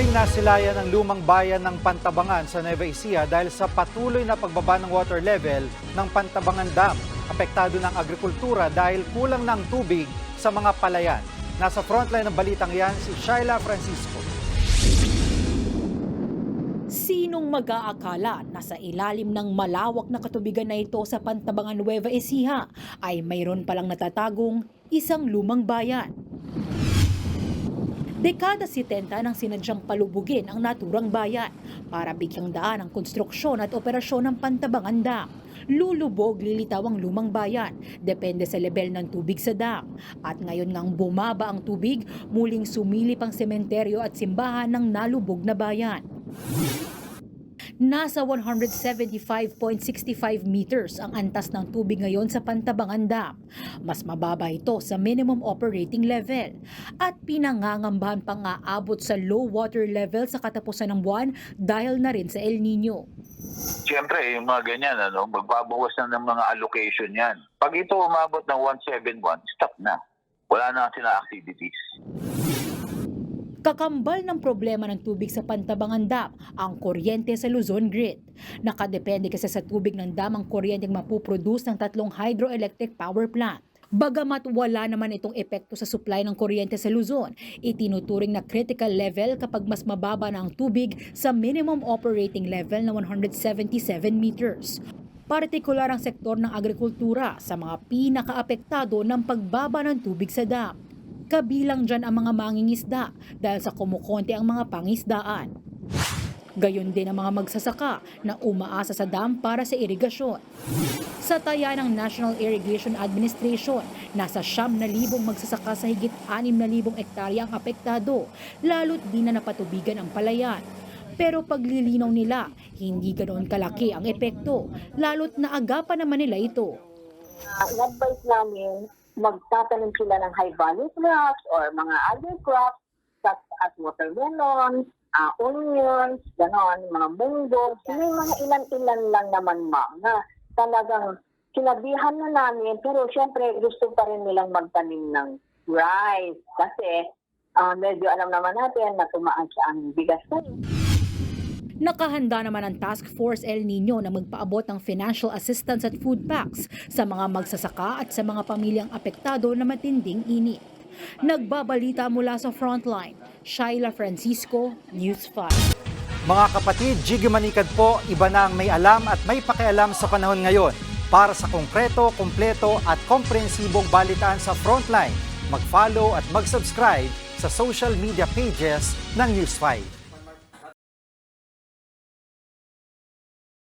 Muling nasilayan ang lumang bayan ng Pantabangan sa Nueva Ecija dahil sa patuloy na pagbaba ng water level ng Pantabangan Dam. Apektado ng agrikultura dahil kulang ng tubig sa mga palayan. Nasa frontline ng balitang yan si Shaila Francisco. Sinong mag-aakala na sa ilalim ng malawak na katubigan na ito sa Pantabangan Nueva Ecija ay mayroon palang natatagong isang lumang bayan. Dekada 70 nang sinadyang palubugin ang naturang bayan para bigyang daan ang konstruksyon at operasyon ng Pantabangan Dam. Lulubog lilitaw ang lumang bayan, depende sa level ng tubig sa dam. At ngayon ngang bumaba ang tubig, muling sumilip ang sementeryo at simbahan ng nalubog na bayan. Nasa 175.65 meters ang antas ng tubig ngayon sa Pantabangan Dam. Mas mababa ito sa minimum operating level. At pinangangambahan pang aabot sa low water level sa katapusan ng buwan dahil na rin sa El Nino. Siyempre, yung mga ganyan, ano, magbabawas na ng mga allocation yan. Pag ito umabot ng 171, stop na. Wala na sila activities. Kakambal ng problema ng tubig sa Pantabangan Dam ang kuryente sa Luzon Grid. Nakadepende kasi sa tubig ng dam ang kuryenteng mapuproduce ng tatlong hydroelectric power plant. Bagamat wala naman itong epekto sa supply ng kuryente sa Luzon, itinuturing na critical level kapag mas mababa na ang tubig sa minimum operating level na 177 meters. Partikular ang sektor ng agrikultura sa mga pinakaapektado ng pagbaba ng tubig sa dam. Kabilang dyan ang mga mangingisda dahil sa kumukonti ang mga pangisdaan. Gayon din ang mga magsasaka na umaasa sa dam para sa irigasyon. Sa taya ng National Irrigation Administration, nasa siyam na libong magsasaka sa higit anim na libong ektarya ang apektado, lalo't di na napatubigan ang palayan. Pero paglilinaw nila, hindi ganoon kalaki ang epekto, lalo't naagapan naman nila ito. uh, in-advise namin magtatanim sila ng high value crops or mga other crops such as watermelon, uh, onions, ganon, mga munggo. May mga ilan-ilan lang naman ma'am na talagang sinabihan na namin pero syempre gusto pa rin nilang magtanim ng rice kasi ah, medyo alam naman natin na tumaas ang bigas ngayon. Nakahanda naman ang Task Force El Nino na magpaabot ng financial assistance at food packs sa mga magsasaka at sa mga pamilyang apektado na matinding init. Nagbabalita mula sa Frontline, Shaila Francisco, News 5. Mga kapatid, Jiggy Manikad po, iba na ang may alam at may pakialam sa panahon ngayon. Para sa konkreto, kumpleto at komprehensibong balitaan sa Frontline, mag-follow at mag-subscribe sa social media pages ng News 5.